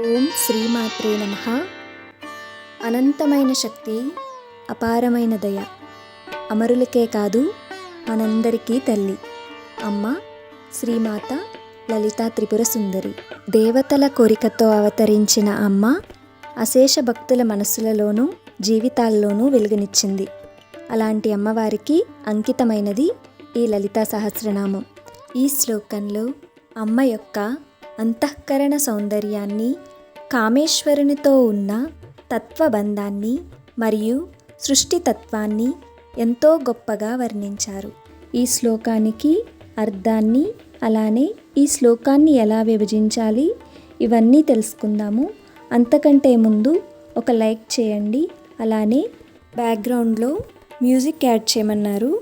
ఓం శ్రీమాత్రే నమ. అనంతమైన శక్తి అపారమైన దయ అమరులకే కాదు మనందరికీ తల్లి. అమ్మ శ్రీమాత లలితా త్రిపుర సుందరి. దేవతల కోరికతో అవతరించిన అమ్మ అశేష భక్తుల మనసులలోనూ జీవితాల్లోనూ వెలుగునిచ్చింది. అలాంటి అమ్మవారికి అంకితమైనది ఈ లలితా సహస్రనామం. ఈ శ్లోకంలో అమ్మ యొక్క అంతఃకరణ సౌందర్యాన్ని కామేశ్వరునితో ఉన్న తత్వబంధాన్ని మరియు సృష్టి తత్వాన్ని ఎంతో గొప్పగా వర్ణించారు. ఈ శ్లోకానికి అర్థాన్ని అలానే ఈ శ్లోకాన్ని ఎలా విభజించాలి ఇవన్నీ తెలుసుకుందాము. అంతకంటే ముందు ఒక లైక్ చేయండి. అలానే బ్యాక్గ్రౌండ్లో మ్యూజిక్ యాడ్ చేయమన్నారు.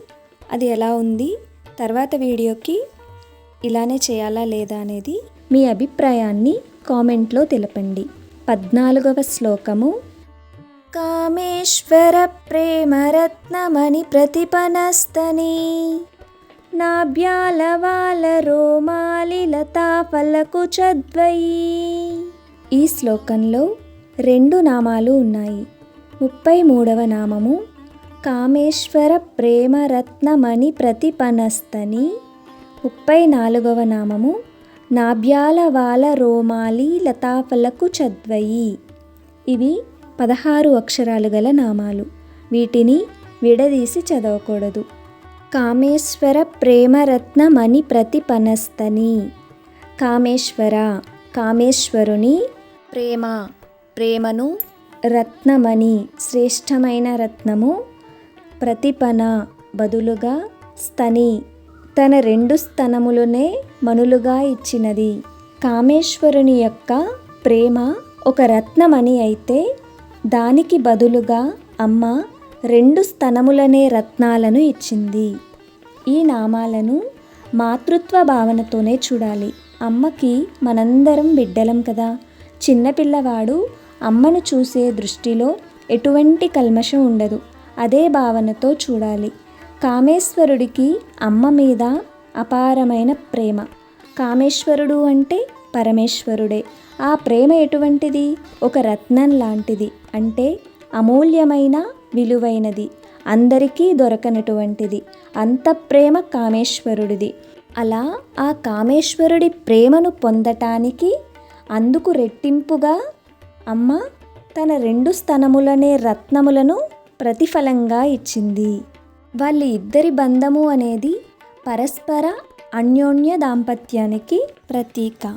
అది ఎలా ఉంది? తర్వాత వీడియోకి ఇలానే చేయాలా లేదా అనేది మీ అభిప్రాయాన్ని కామెంట్లో తెలపండి. పద్నాలుగవ శ్లోకము. కామేశ్వర ప్రేమరత్నమణి ప్రతిపనస్తని. నాభ్యాలవాల రోమాలి లతా ఫలకు చద్వయి ఈ శ్లోకంలో రెండు నామాలు ఉన్నాయి. ముప్పై మూడవ నామము. కామేశ్వర ప్రేమరత్నమణి ప్రతిపనస్తని. ముప్పై నాలుగవ నామము. నాభ్యాల వాల రోమాలి లతాఫలకు చద్వయి. ఇవి పదహారు అక్షరాలు గల నామాలు. వీటిని విడదీసి చదవకూడదు. కామేశ్వర ప్రేమరత్నమణి ప్రతిపనస్తని. కామేశ్వర కామేశ్వరుని ప్రేమ ప్రేమను రత్నమణి శ్రేష్టమైన రత్నము ప్రతిపన బదులుగా స్తని. తన రెండు స్తనములనే మనులుగా ఇచ్చినది. కామేశ్వరుని యొక్క ప్రేమ ఒక రత్నమని అయితే దానికి బదులుగా అమ్మ రెండు స్తనములనే రత్నాలను ఇచ్చింది. ఈ నామాలను మాతృత్వ భావనతోనే చూడాలి. అమ్మకి మనందరం బిడ్డలం కదా. చిన్నపిల్లవాడు అమ్మను చూసే దృష్టిలో ఎటువంటి కల్మషం ఉండదు. అదే భావనతో చూడాలి. కామేశ్వరుడికి అమ్మ మీద అపారమైన ప్రేమ. కామేశ్వరుడు అంటే పరమేశ్వరుడే. ఆ ప్రేమ ఎటువంటిది? ఒక రత్నం లాంటిది. అంటే అమూల్యమైన విలువైనది. అందరికీ దొరకనటువంటిది. అంత ప్రేమ కామేశ్వరుడిది. అలా ఆ కామేశ్వరుడి ప్రేమను పొందటానికి అందుకు రెట్టింపుగా అమ్మ తన రెండు స్తనములనే రత్నములను ప్రతిఫలంగా ఇచ్చింది. వాళ్ళ ఇద్దరి బంధము అనేది పరస్పర అన్యోన్య దాంపత్యానికి ప్రతీక.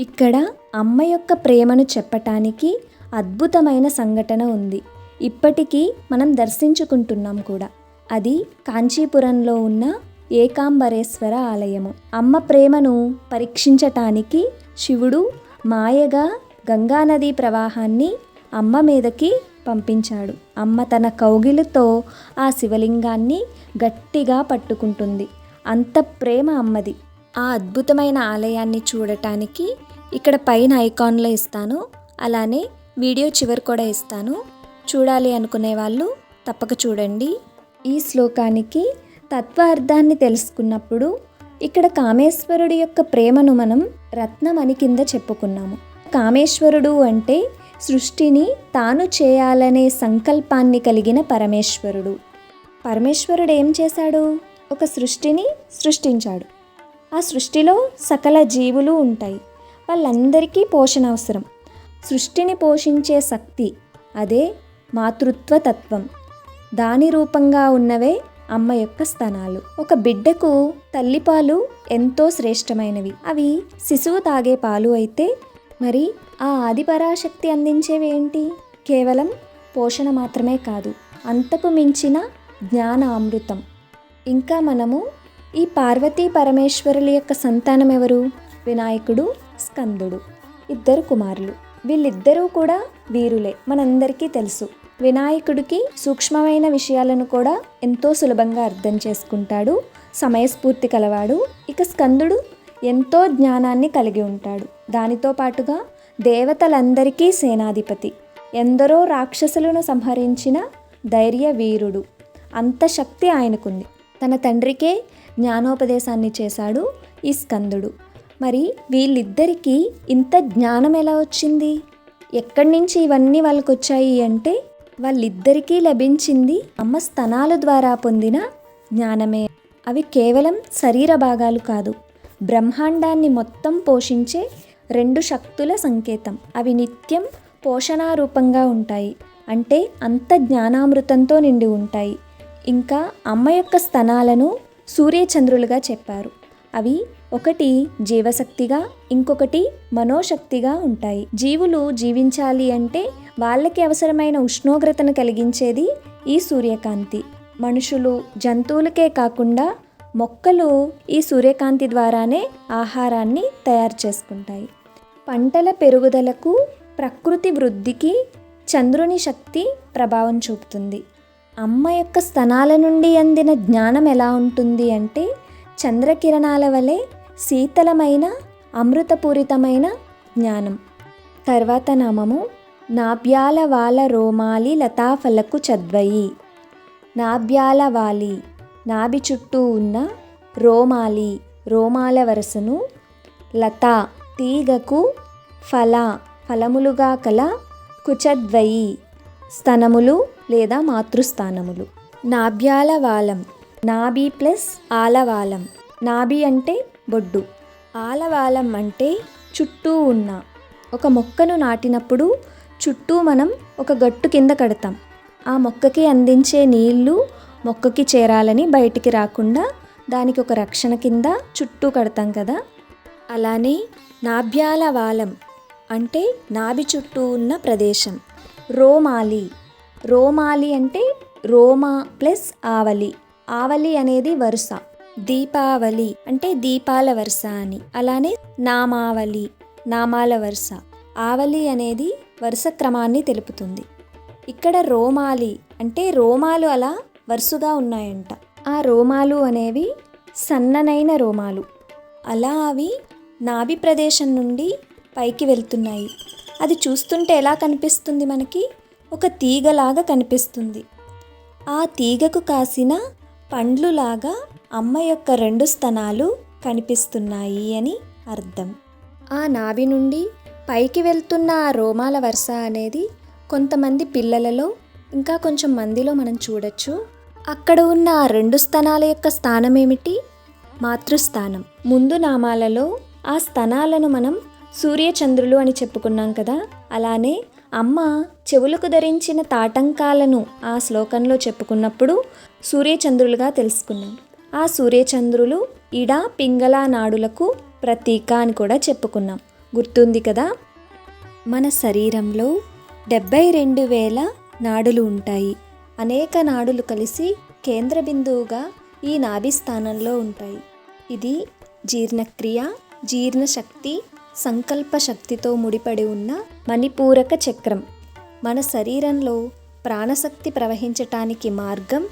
ఇక్కడ అమ్మ యొక్క ప్రేమను చెప్పటానికి అద్భుతమైన సంఘటన ఉంది. ఇప్పటికీ మనం దర్శించుకుంటున్నాం కూడా. అది కాంచీపురంలో ఉన్న ఏకాంబరేశ్వర ఆలయము. అమ్మ ప్రేమను పరీక్షించటానికి శివుడు మాయగా గంగానదీ ప్రవాహాన్ని అమ్మ మీదకి పంపించాడు. అమ్మ తన కౌగిలితో ఆ శివలింగాన్ని గట్టిగా పట్టుకుంటుంది. అంత ప్రేమ అమ్మది. ఆ అద్భుతమైన ఆలయాన్ని చూడటానికి ఇక్కడ పైన ఐకాన్లో ఇస్తాను. అలానే వీడియో చివరి కూడా ఇస్తాను. చూడాలి అనుకునే వాళ్ళు తప్పక చూడండి. ఈ శ్లోకానికి తత్వ అర్థాన్ని తెలుసుకున్నప్పుడు ఇక్కడ కామేశ్వరుడి యొక్క ప్రేమను మనం రత్నమణి కింద చెప్పుకున్నాము. కామేశ్వరుడు అంటే సృష్టిని తాను చేయాలనే సంకల్పాన్ని కలిగిన పరమేశ్వరుడు. పరమేశ్వరుడు ఏం చేశాడు? ఒక సృష్టిని సృష్టించాడు. ఆ సృష్టిలో సకల జీవులు ఉంటాయి. వాళ్ళందరికీ పోషణ అవసరం. సృష్టిని పోషించే శక్తి అదే మాతృత్వ తత్వం. దాని రూపంగా ఉన్నవే అమ్మ యొక్క స్థానాలు. ఒక బిడ్డకు తల్లిపాలు ఎంతో శ్రేష్టమైనవి. అవి శిశువు తాగే పాలు అయితే మరి ఆ ఆదిపరాశక్తి అందించేవి ఏంటి కేవలం పోషణ మాత్రమే కాదు అంతకు మించిన జ్ఞాన అమృతం ఇంకా మనము ఈ పార్వతీ పరమేశ్వరుల యొక్క సంతానం ఎవరు? వినాయకుడు స్కందుడు. ఇద్దరు కుమారులు. వీళ్ళిద్దరూ కూడా వీరులే మనందరికీ తెలుసు. వినాయకుడికి సూక్ష్మమైన విషయాలను కూడా ఎంతో సులభంగా అర్థం చేసుకుంటాడు. సమయస్ఫూర్తి కలవాడు. ఇక స్కందుడు ఎంతో జ్ఞానాన్ని కలిగి ఉంటాడు. దానితో పాటుగా దేవతలందరికీ సేనాధిపతి. ఎందరో రాక్షసులను సంహరించిన ధైర్య వీరుడు. అంత శక్తి ఆయనకుంది. తన తండ్రికే జ్ఞానోపదేశాన్ని చేశాడు ఈ స్కందుడు. మరి వీళ్ళిద్దరికీ ఇంత జ్ఞానం ఎలా వచ్చింది? ఎక్కడి నుంచి ఇవన్నీ వాళ్ళకు వచ్చాయి అంటే వాళ్ళిద్దరికీ లభించింది అమ్మ స్తనాల ద్వారా పొందిన జ్ఞానమే. అవి కేవలం శరీర భాగాలు కాదు బ్రహ్మాండాన్ని మొత్తం పోషించే రెండు శక్తుల సంకేతం. అవి నిత్యం పోషణారూపంగా ఉంటాయి. అంటే అంత జ్ఞానామృతంతో నిండి ఉంటాయి. ఇంకా అమ్మ యొక్క స్తనాలను సూర్యచంద్రులుగా చెప్పారు. అవి ఒకటి జీవశక్తిగా ఇంకొకటి మనోశక్తిగా ఉంటాయి. జీవులు జీవించాలి అంటే వాళ్ళకి అవసరమైన ఉష్ణోగ్రతను కలిగించేది ఈ సూర్యకాంతి. మనుషులు జంతువులకే కాకుండా మొక్కలు ఈ సూర్యకాంతి ద్వారానే ఆహారాన్ని తయారు చేసుకుంటాయి. పంటల పెరుగుదలకు ప్రకృతి వృద్ధికి చంద్రుని శక్తి ప్రభావం చూపుతుంది. అమ్మ యొక్క స్తనాల నుండి అందిన జ్ఞానం ఎలా ఉంటుంది అంటే చంద్రకిరణాల వలె శీతలమైన అమృతపూరితమైన జ్ఞానం. తర్వాత నామము నాభ్యాల వాల రోమాలి లతాఫలకు చద్వయి. నాభ్యాల వాలి నాభి చుట్టూ ఉన్న రోమాలి రోమాల వరసను లత తీగకు ఫల ఫలములుగా కల కుచద్వయి స్తనములు లేదా మాతృస్థానములు. నాభ్యాల వాలం నాభి ప్లస్ ఆలవాలం నాభి అంటే బొడ్డు. ఆలవాలం అంటే చుట్టూ ఉన్న. ఒక మొక్కను నాటినప్పుడు చుట్టూ మనం ఒక గట్టు కింద కడతాం. ఆ మొక్కకి అందించే నీళ్ళు మొక్కకి చేరాలని బయటికి రాకుండా దానికి ఒక రక్షణ కింద చుట్టూ కడతాం కదా. అలానే నాభ్యాల వాలం అంటే నాభి చుట్టూ ఉన్న ప్రదేశం. రోమాలి. రోమాలి అంటే రోమా ప్లస్ ఆవలి. ఆవలి అనేది వరుస. దీపావళి అంటే దీపాల వరుస అని. అలానే నామావళి నామాల వరుస. ఆవలి అనేది వరుస క్రమాన్ని తెలుపుతుంది. ఇక్కడ రోమాలి అంటే రోమాలు అలా వరుసగా ఉన్నాయంట. ఆ రోమాలు అనేవి సన్ననైన రోమాలు. అలా అవి నాభి ప్రదేశం నుండి పైకి వెళ్తున్నాయి. అది చూస్తుంటే ఎలా కనిపిస్తుంది మనకి? ఒక తీగలాగా కనిపిస్తుంది. ఆ తీగకు కాసిన పండ్లులాగా అమ్మ యొక్క రెండు స్తనాలు కనిపిస్తున్నాయి అని అర్థం. ఆ నాభి నుండి పైకి వెళ్తున్న ఆ రోమాల వరుస అనేది కొంతమంది పిల్లలలో ఇంకా కొంచెం మందిలో మనం చూడొచ్చు. అక్కడ ఉన్న ఆ రెండు స్థానాల యొక్క స్థానం ఏమిటి మాతృస్థానం. ముందు నామాలలో ఆ స్థానాలను మనం సూర్యచంద్రులు అని చెప్పుకున్నాం కదా. అలానే అమ్మ చెవులకు ధరించిన తాటంకాలను ఆ శ్లోకంలో చెప్పుకున్నప్పుడు సూర్యచంద్రులుగా తెలుసుకున్నాం. ఆ సూర్యచంద్రులు ఇడ పింగళ నాడులకు ప్రతీక అని కూడా చెప్పుకున్నాం. గుర్తుంది కదా? మన శరీరంలో డెబ్బై రెండు వేల నాడులు ఉంటాయి. అనేక నాడులు కలిసి కేంద్ర బిందువుగా ఈ నాభిస్థానంలో ఉంటాయి. ఇది జీర్ణక్రియ జీర్ణశక్తి సంకల్ప శక్తితో ముడిపడి ఉన్న మణిపూరక చక్రం. మన శరీరంలో ప్రాణశక్తి ప్రవహించటానికి మార్గం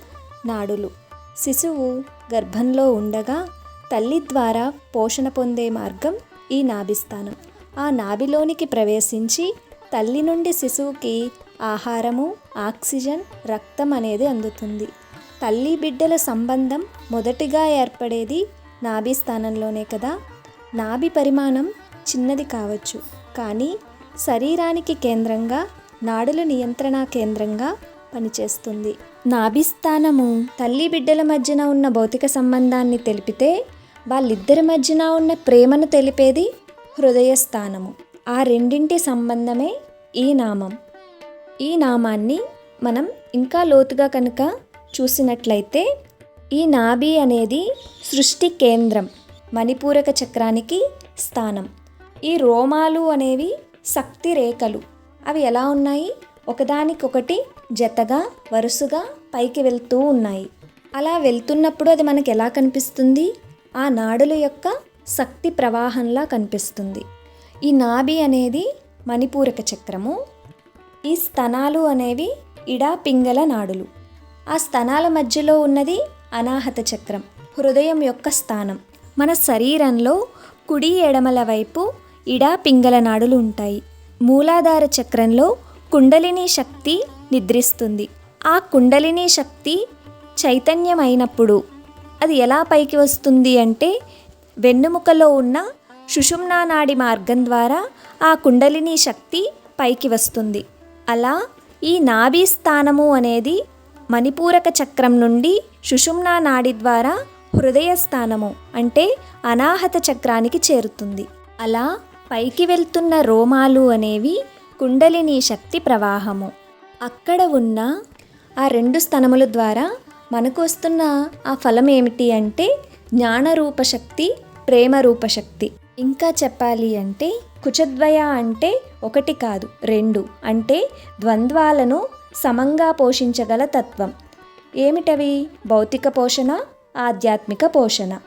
నాడులు. శిశువు గర్భంలో ఉండగా తల్లి ద్వారా పోషణ పొందే మార్గం ఈ నాభిస్థానం. ఆ నాభిలోనికి ప్రవేశించి తల్లి నుండి శిశువుకి ఆహారము ఆక్సిజన్ రక్తం అనేది అందుతుంది. తల్లి బిడ్డల సంబంధం మొదటిగా ఏర్పడేది నాభి స్థానంలోనే కదా. నాభి పరిమాణం చిన్నది కావచ్చు. కానీ శరీరానికి కేంద్రంగా నాడుల నియంత్రణ కేంద్రంగా పనిచేస్తుంది. నాభిస్థానము తల్లి బిడ్డల మధ్యన ఉన్న భౌతిక సంబంధాన్ని తెలిపితే వాళ్ళిద్దరి మధ్యన ఉన్న ప్రేమను తెలిపేది హృదయస్థానము ఆ రెండింటి సంబంధమే ఈ నామం. ఈ నామాన్ని మనం ఇంకా లోతుగా కనుక చూసినట్లయితే ఈ నాభి అనేది సృష్టి కేంద్రం మణిపూరక చక్రానికి స్థానం. ఈ రోమాలు అనేవి శక్తి రేఖలు. అవి ఎలా ఉన్నాయి? ఒకదానికొకటి జతగా వరుసగా పైకి వెళ్తూ ఉన్నాయి. అలా వెళ్తున్నప్పుడు అది మనకు ఎలా కనిపిస్తుంది? ఆ నాడుల యొక్క శక్తి ప్రవాహంలా కనిపిస్తుంది. ఈ నాభి అనేది మణిపూరక చక్రము ఈ స్తనాలు అనేవి ఇడా పింగళ నాడులు. ఆ స్తనాల మధ్యలో ఉన్నది అనాహత చక్రం హృదయం యొక్క స్థానం. మన శరీరంలో కుడి ఎడమల వైపు ఇడా పింగళ నాడులు ఉంటాయి. మూలాధార చక్రంలో కుండలిని శక్తి నిద్రిస్తుంది. ఆ కుండలిని శక్తి చైతన్యమైనప్పుడు అది ఎలా పైకి వస్తుంది అంటే వెన్నుముకలో ఉన్న సుషుమ్నా నాడి మార్గం ద్వారా ఆ కుండలిని శక్తి పైకి వస్తుంది. అలా ఈ నాభి స్థానము అనేది మణిపూరక చక్రం నుండి సుషుమ్నా నాడి ద్వారా హృదయ స్థానము అంటే అనాహత చక్రానికి చేరుతుంది. అలా పైకి వెళ్తున్న రోమాలు అనేవి కుండలిని శక్తి ప్రవాహము. అక్కడ ఉన్న ఆ రెండు స్థనముల ద్వారా మనకు వస్తున్న ఆ ఫలం ఏమిటి అంటే జ్ఞానరూపశక్తి ప్రేమరూపశక్తి ప్రేమ ఇంకా చెప్పాలి అంటే కుచద్వయ అంటే ఒకటి కాదు రెండు. అంటే ద్వంద్వాలను సమంగా పోషించగల తత్వం. ఏమిటవి? భౌతిక పోషణ ఆధ్యాత్మిక పోషణ.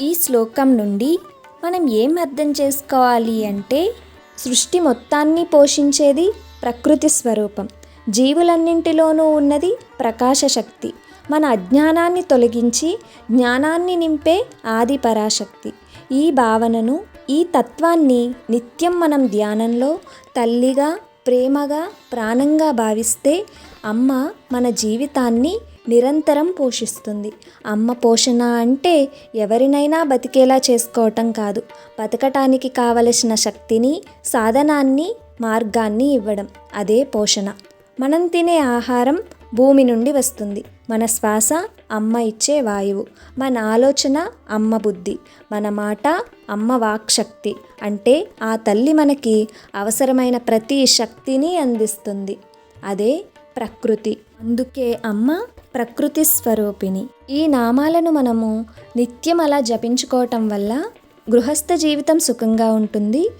ఈ శ్లోకం నుండి మనం ఏం అర్థం చేసుకోవాలి అంటే సృష్టి మొత్తాన్ని పోషించేది ప్రకృతి స్వరూపం. జీవులన్నింటిలోనూ ఉన్నది ప్రకాశశక్తి మన అజ్ఞానాన్ని తొలగించి జ్ఞానాన్ని నింపే ఆది పరాశక్తి. ఈ భావనను ఈ తత్వాన్ని నిత్యం మనం ధ్యానంలో తల్లిగా ప్రేమగా ప్రాణంగా భావిస్తే అమ్మ మన జీవితాన్ని నిరంతరం పోషిస్తుంది. అమ్మ పోషణ అంటే ఎవరినైనా బతికేలా చేసుకోవటం కాదు. బతకటానికి కావలసిన శక్తిని సాధనాన్ని మార్గాన్ని ఇవ్వడం. అదే పోషణ. మనం తినే ఆహారం భూమి నుండి వస్తుంది. మన శ్వాస అమ్మ ఇచ్చే వాయువు. మన ఆలోచన అమ్మ బుద్ధి. మన మాట అమ్మ వాక్శక్తి అంటే ఆ తల్లి మనకి అవసరమైన ప్రతి శక్తిని అందిస్తుంది. అదే ప్రకృతి. అందుకే అమ్మ ప్రకృతి స్వరూపిణి. ఈ నామాలను మనము నిత్యం అలా జపించుకోవటం వల్ల గృహస్థ జీవితం సుఖంగా ఉంటుంది.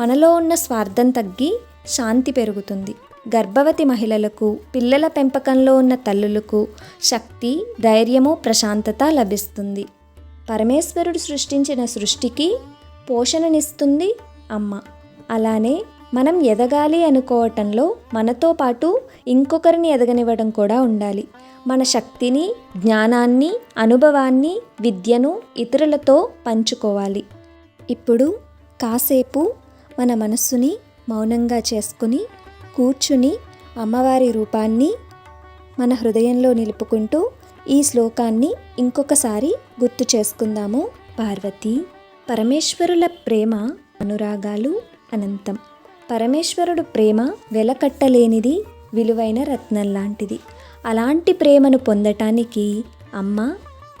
మనలో ఉన్న స్వార్థం తగ్గి శాంతి పెరుగుతుంది. గర్భవతి మహిళలకు పిల్లల పెంపకంలో ఉన్న తల్లులకు శక్తి ధైర్యము ప్రశాంతత లభిస్తుంది. పరమేశ్వరుడు సృష్టించిన సృష్టికి పోషణనిస్తుంది అమ్మ. అలానే మనం ఎదగాలి అనుకోవటంలో మనతో పాటు ఇంకొకరిని ఎదగనివ్వడం కూడా ఉండాలి. మన శక్తిని జ్ఞానాన్ని అనుభవాన్ని విద్యను ఇతరులతో పంచుకోవాలి. ఇప్పుడు కాసేపు మన మనస్సుని మౌనంగా చేసుకుని కూర్చుని అమ్మవారి రూపాన్ని మన హృదయంలో నిలుపుకుంటూ ఈ శ్లోకాన్ని ఇంకొకసారి గుర్తు చేసుకుందాము. పార్వతి పరమేశ్వరుల ప్రేమ అనురాగాలు అనంతం. పరమేశ్వరుడు ప్రేమ వెలకట్టలేనిది విలువైన రత్నం లాంటిది. అలాంటి ప్రేమను పొందటానికి అమ్మ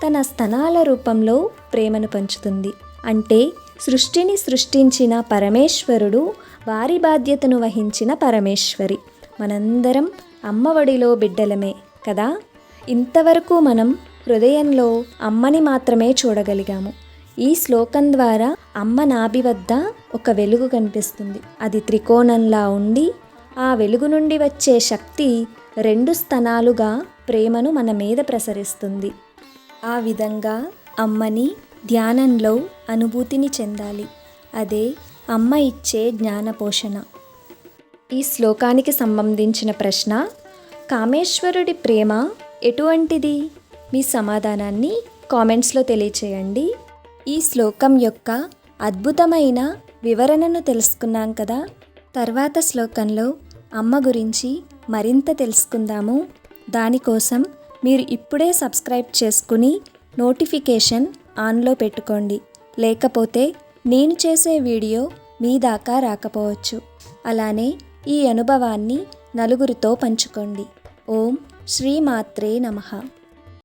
తన స్తనాల రూపంలో ప్రేమను పంచుతుంది. అంటే సృష్టిని సృష్టించిన పరమేశ్వరుడు వారి బాధ్యతను వహించిన పరమేశ్వరి. మనందరం అమ్మఒడిలో బిడ్డలమే కదా? ఇంతవరకు మనం హృదయంలో అమ్మని మాత్రమే చూడగలిగాము. ఈ శ్లోకం ద్వారా అమ్మ నాభి వద్ద ఒక వెలుగు కనిపిస్తుంది. అది త్రికోణంలా ఉండి ఆ వెలుగు నుండి వచ్చే శక్తి రెండు స్తనాలుగా ప్రేమను మన మీద ప్రసరిస్తుంది. ఆ విధంగా అమ్మని ధ్యానంలో అనుభూతిని చెందాలి. అదే అమ్మ ఇచ్చే జ్ఞాన పోషణ ఈ శ్లోకానికి సంబంధించిన ప్రశ్న కామేశ్వరుడి ప్రేమ ఎటువంటిది? మీ సమాధానాన్ని కామెంట్స్లో తెలియచేయండి. ఈ శ్లోకం యొక్క అద్భుతమైన వివరణను తెలుసుకున్నాం కదా? తర్వాత శ్లోకంలో అమ్మ గురించి మరింత తెలుసుకుందాము. దానికోసం మీరు ఇప్పుడే సబ్స్క్రైబ్ చేసుకుని నోటిఫికేషన్ ఆన్లో పెట్టుకోండి. లేకపోతే నేను చేసే వీడియో మీ దాకా రాకపోవచ్చు. అలానే ఈ అనుభవాన్ని నలుగురితో పంచుకోండి. ఓం శ్రీమాత్రే నమః.